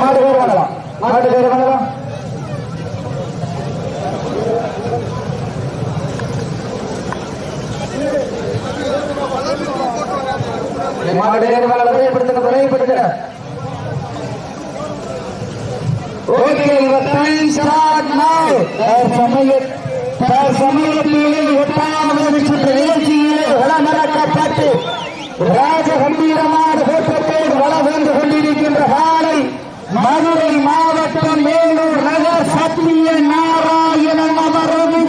மாடு பேர் வரலாம் மாடு பேர் வரலாம் மாடு பேர் வரலாம் ஓகே டைம் ஸ்டார்ட் நவ தற்சமய தற்சமயத்தில் எட்டாவது நிகழ்ச்சியில் வளம் ராஜ மதுரை மாவட்டம் வேலூர் ரக சத்திய நாராயணன் அவரது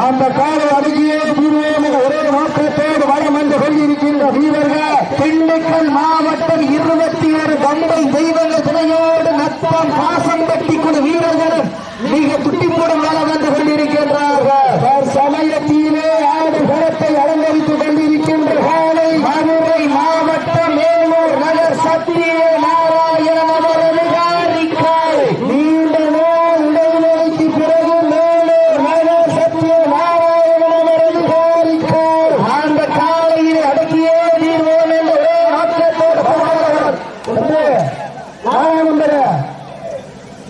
அந்த காலை அருகே தீர்வோடு ஒரே நோக்கத்தோடு வரம் என்று சொல்லியிருக்கின்ற வீரர்கள் திண்டுக்கல் மாவட்டம் இருபத்தி ஏழு கம்பை தெய்வங்க துணையோடு நத்தம் பாசம் கட்டி கொண்டு வீரர்களும் மிக குட்டி போடும் வளம் என்று சொல்லியிருக்கின்றார்கள். சமயத்திலே ஆடு பலத்தை அலங்கரித்துக் கொண்டு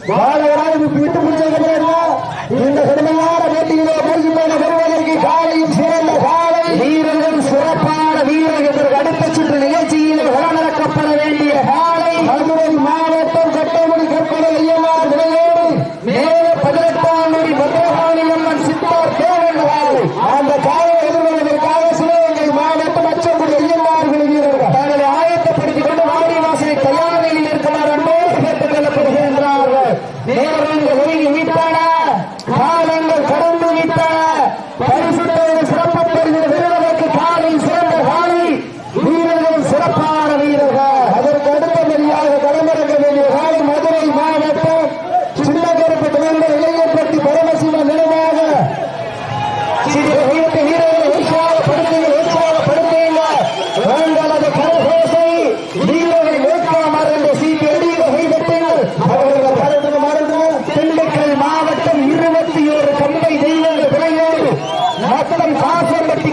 வாழ விட்டு முடிச்சது இந்த கடுமையான போட்டியிலே போய் போன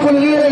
con líder